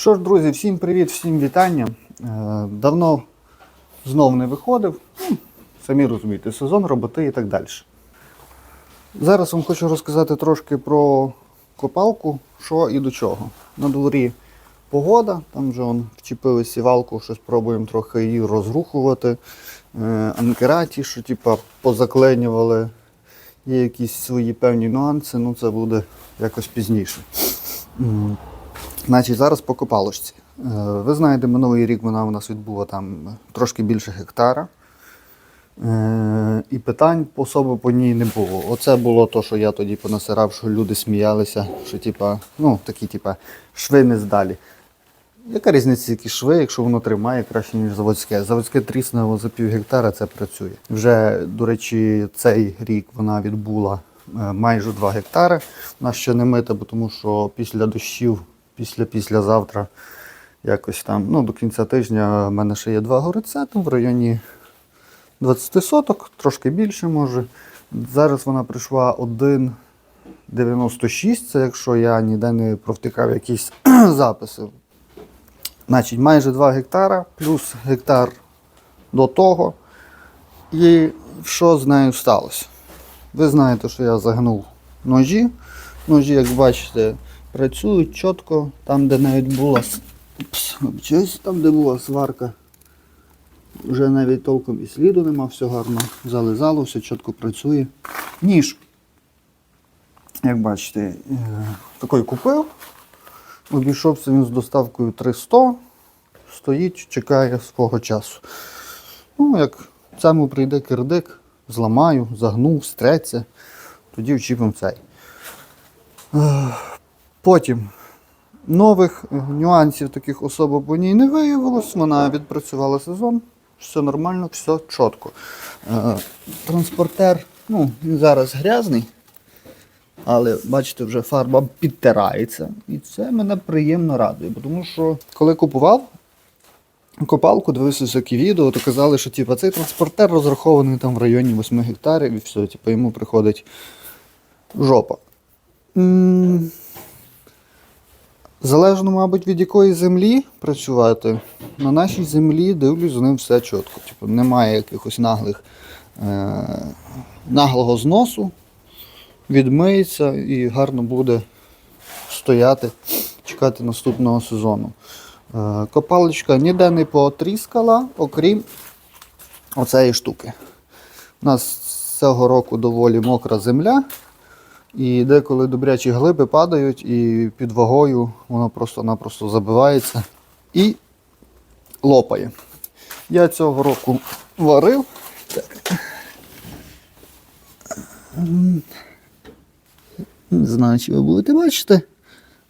Що ж, друзі, всім привіт, всім вітання. Е, Давно знов не виходив. Ну, Самі розумієте, сезон, роботи і так далі. Зараз вам хочу розказати трошки про копалку, що і до чого. На дворі погода, там вже он, вчепили сівалку, щось пробуємо трохи її розрухувати. Е, Анкера ті, що типа, позакленювали, є якісь свої певні нюанси, ну це буде якось пізніше. Значить, зараз по копалочці. Е, Ви знаєте, минулий рік вона у нас відбула там трошки більше гектара. Е, І питань особо по ній не було. Оце було то, що я тоді понасирав, що люди сміялися, що типа, ну, такі, типа, шви не здалі. Яка різниця, які шви, якщо воно тримає краще, ніж заводське. Заводське тріснуло за пів гектара, це працює. Вже, до речі, цей рік вона відбула е, майже 2 гектари. Вона ще не мита, тому що після дощів, після післязавтра, якось там, ну, до кінця тижня в мене ще є два гориця, в районі 20 соток, трошки більше може. Зараз вона прийшла 1,96, це якщо я ніде не провтикав якісь записи. Значить, майже 2 гектара, плюс гектар до того. І що з нею сталося? Ви знаєте, що я загнув ножі. Ножі, як бачите, працюють чітко, там, де навіть була там, де була сварка, вже навіть толком і сліду нема, все гарно зализало, все чітко працює. Ніж, як бачите, е, такий купив. Обійшовся він з доставкою 300, стоїть, чекає свого часу. Ну, як цьому прийде кирдик, зламаю, загну, стреться, тоді вчіпимо цей. Потім нових е, нюансів таких особо по ній не виявилось. Вона відпрацювала сезон, все нормально, все чітко. Е, Транспортер, ну, він зараз грязний, але бачите, вже фарба підтирається. І це мене приємно радує. Тому що коли купував копалку, дивився всякі відео, то казали, що типу, цей транспортер розрахований там в районі 8 гектарів і все, типу, йому приходить жопа. М, Залежно, мабуть, від якої землі працювати. На нашій землі дивлюсь, з ним все чітко. Типу, немає якихось наглих, е- наглого зносу, відмиється і гарно буде стояти, чекати наступного сезону. Е- копалочка ніде не потріскала, окрім оцеї штуки. У нас цього року доволі мокра земля. І деколи добрячі глиби падають, і під вагою воно просто-напросто забивається і лопає. Я цього року варив. Так. Не знаю, чи ви будете бачити.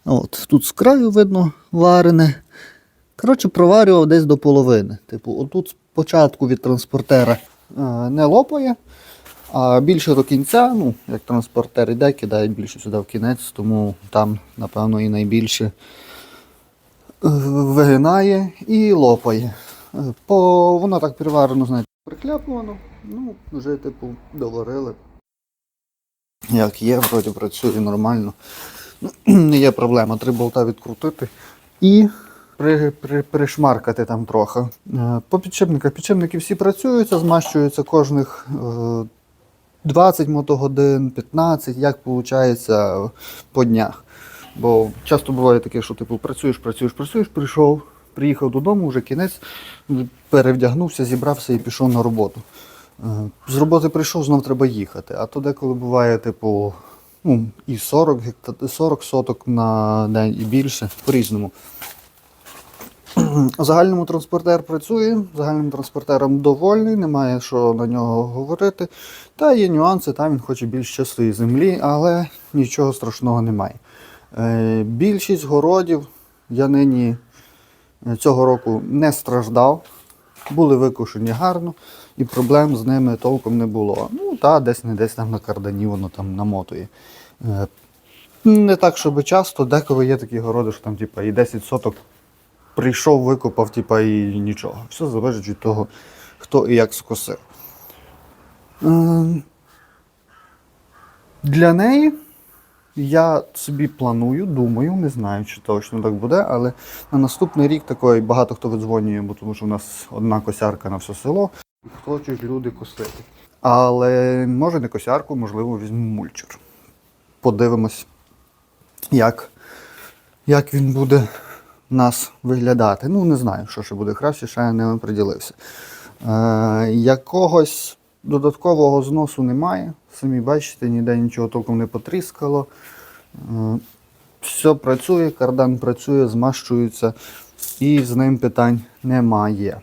От, тут з краю видно варене. Коротше, проварював десь до половини. Типу, отут спочатку від транспортера е, не лопає. А більше до кінця, ну, як транспортер іде, кидають більше сюди в кінець, тому там, напевно, і найбільше е, вигинає і лопає. Е, По, воно так приварено, знаєте, прихляпувано. Ну, вже, типу, доварили. Як є, вроді працює нормально. Не є проблема, три болта відкрутити і при, при, пришмаркати там трохи. Е, По підшипниках. Підшипники всі працюються, змащуються кожних 20 мотогодин, 15, як виходить по днях. Бо часто буває таке, що типу працюєш, працюєш, працюєш, прийшов, приїхав додому, вже кінець, перевдягнувся, зібрався і пішов на роботу. Е, З роботи прийшов, знов треба їхати. А то деколи буває, типу, ну, і 40, 40 соток на день і більше, по-різному. Загальному транспортер працює, загальним транспортером довольний, немає що на нього говорити. Та є нюанси, там він хоче більш чистої землі, але нічого страшного немає. Е, більшість городів я нині е, цього року не страждав, були викошені гарно, і проблем з ними толком не було. Ну, та десь не десь там на кардані воно там намотує. Е, не так, щоб часто, деколи є такі городи, що там типа, і 10 соток прийшов, викопав, типа, і нічого. Все залежить від того, хто і як скосив. Е, Для неї я собі планую, думаю, не знаю, чи точно так буде, але на наступний рік такої багато хто видзвонює, бо тому що в нас одна косярка на все село, і хочуть люди косити. Але може не косярку, можливо, візьму мульчер. Подивимось, як, як він буде нас виглядати. Ну, не знаю, що ще буде краще, ще я не приділився. Е, якогось додаткового зносу немає. Самі бачите, ніде нічого толком не потріскало. Е, все працює, кардан працює, змащується, і з ним питань немає.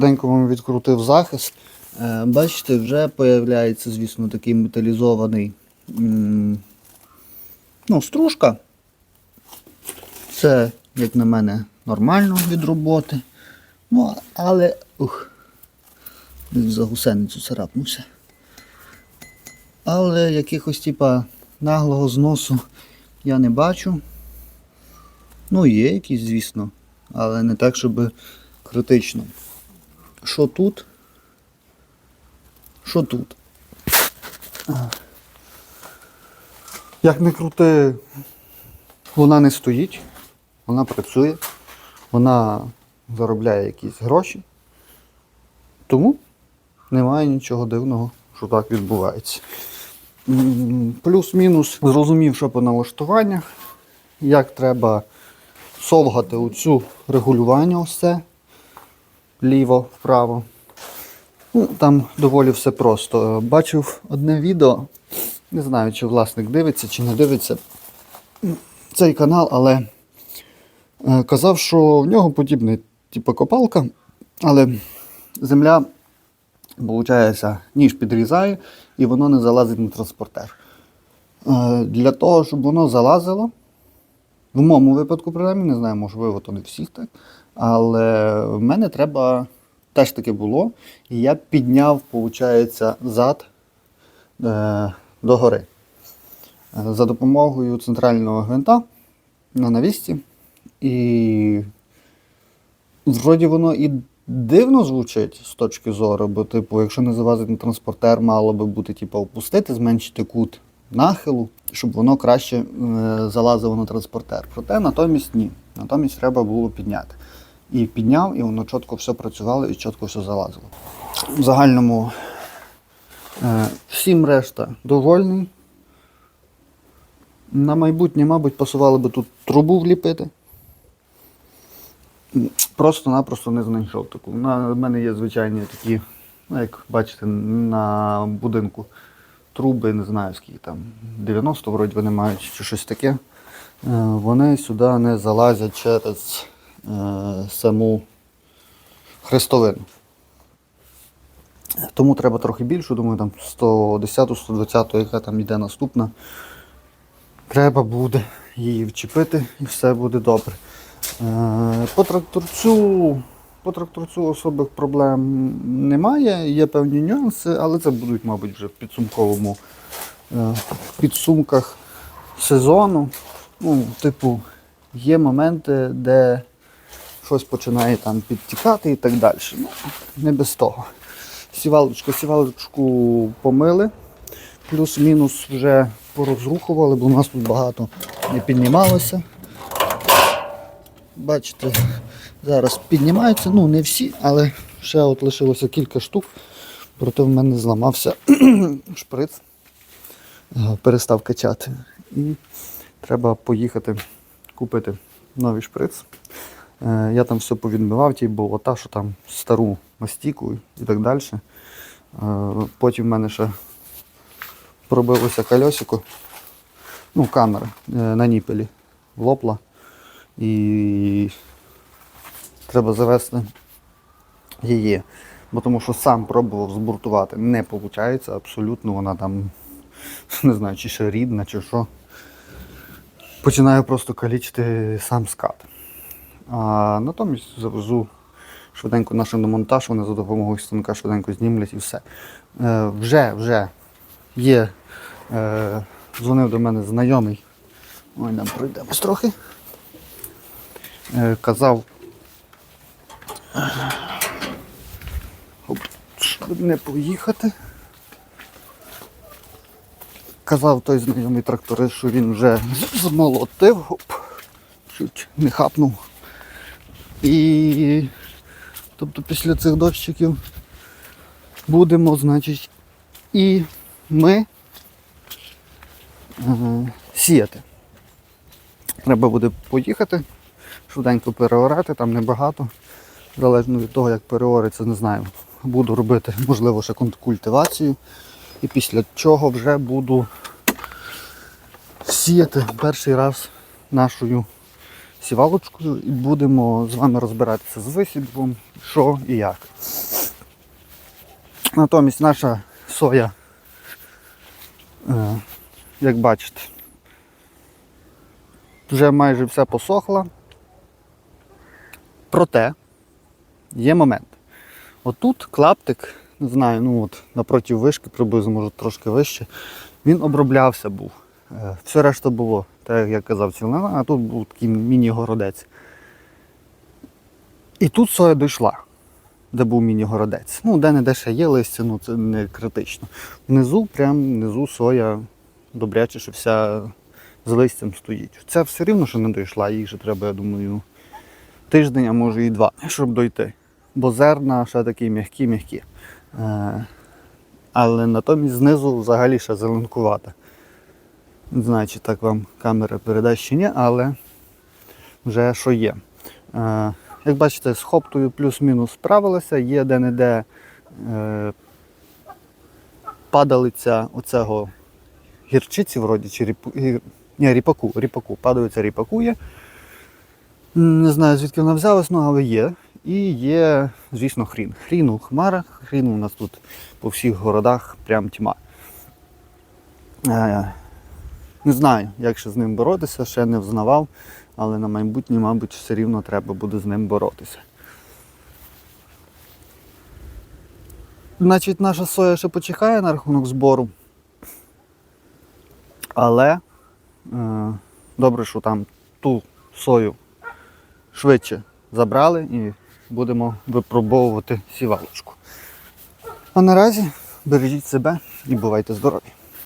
Швиденько відкрутив захист. Е, Бачите, вже появляється, звісно, такий металізований ну, стружка. Це, як на мене, нормально від роботи. Ну, але. Ух, за гусеницю царапнувся. Але якихось типа наглого зносу я не бачу. Ну, є якісь, звісно, але не так, щоб критично. Що тут? Що тут? Як не крути, вона не стоїть, вона працює, вона заробляє якісь гроші. Тому немає нічого дивного, що так відбувається. Плюс-мінус зрозумів, що по налаштуваннях, як треба совгати оцю регулювання ось це ліво, вправо. Ну, там доволі все просто. Бачив одне відео, не знаю, чи власник дивиться, чи не дивиться цей канал, але е, казав, що в нього подібна типу копалка, але земля, виходить, ніж підрізає і воно не залазить на транспортер. Е, Для того, щоб воно залазило, в моєму випадку, принаймні, не знаю, можливо, то не всіх так. Але в мене треба теж таке було. І я підняв, виходить, зад е, догори. Е, За допомогою центрального гвинта на навісті. І вроді воно і дивно звучить з точки зору, бо, типу, якщо не залазить на транспортер, мало би бути, типу, опустити, зменшити кут нахилу, щоб воно краще е, залазило на транспортер. Проте натомість ні. Натомість треба було підняти. І підняв, і воно чітко все працювало і чітко все залазило. В загальному е, всім решта довольний. На майбутнє, мабуть, пасували би тут трубу вліпити. Просто-напросто не знайшов таку. На мене є звичайні такі, ну, як бачите, на будинку труби, не знаю скільки там, 90 вроді вони мають чи щось таке. Е, Вони сюди не залазять через саму хрестовину. Тому треба трохи більше, думаю, там 110-120, яка там йде наступна. Треба буде її вчепити і все буде добре. Е, По тракторцю по тракторцю особих проблем немає. Є певні нюанси, але це будуть, мабуть, вже в підсумковому е, підсумках сезону. Ну, типу, є моменти, де щось починає там підтікати і так далі. Ну, не без того. Сівалочку, сівалочку помили, плюс-мінус вже порозрухували, бо у нас тут багато не піднімалося. Бачите, зараз піднімаються, ну не всі, але ще от лишилося кілька штук. Проте в мене зламався шприц, Е, перестав качати. І треба поїхати купити новий шприц. Е, Я там все повідмивав, ті болота, що там стару мастіку і так далі. Е, Потім в мене ще пробилося кольосико, ну, камера е, на ніпелі лопла. І треба завести її. Бо тому що сам пробував збуртувати, не виходить абсолютно, вона там, не знаю, чи ще рідна, чи що. Починаю просто калічити сам скат. А натомість завезу швиденько на шиномонтаж, вони за допомогою станка швиденько знімлять і все. Е, вже, вже є. Е, дзвонив до мене знайомий. Ой, нам пройдемось трохи. Е, казав. Щоб не поїхати. Казав той знайомий тракторист, що він вже змолотив, оп, чуть не хапнув. І тобто після цих дощиків будемо, значить, і ми е, сіяти. Треба буде поїхати, швиденько переорати, там небагато. Залежно від того, як переориться, не знаю. Буду робити, можливо, ще культивацію. І після чого вже буду сіяти перший раз нашою сівалочкою і будемо з вами розбиратися з висідбом, що і як. Натомість наша соя, е, як бачите, вже майже все посохла. Проте є момент. Отут клаптик, не знаю, ну от напроти вишки, приблизно, може трошки вище, він оброблявся був. Все решта було, так як я казав, цілина, а тут був такий міні-городець. І тут соя дійшла, де був міні-городець. Ну, де не де ще є листя, ну це не критично. Внизу, прям внизу соя добряче, що вся з листям стоїть. Це все рівно, що не дійшла, їй ще треба, я думаю, тиждень, а може і два, щоб дойти. Бо зерна ще такі м'які-м'які. Е, але натомість знизу взагалі ще зеленкувата. Не знаю, чи так вам камера передасть чи ні, але вже що є. Е, як бачите, з хоптою плюс-мінус справилися, є де-не-де е, падалиця оцього гірчиці, вроді, чи ріпу, гір- ні, ріпаку, ріпаку, падалиця ріпаку є. Не знаю, звідки вона взялась, ну, але є. І є, звісно, хрін. Хрін у хмарах, хрін у нас тут по всіх городах прям тьма. Е, не знаю, як ще з ним боротися, ще не взнавав, але на майбутнє, мабуть, все рівно треба буде з ним боротися. Значить, наша соя ще почекає на рахунок збору. Але е, добре, що там ту сою швидше забрали і будемо випробовувати сівалочку. А наразі бережіть себе і бувайте здорові!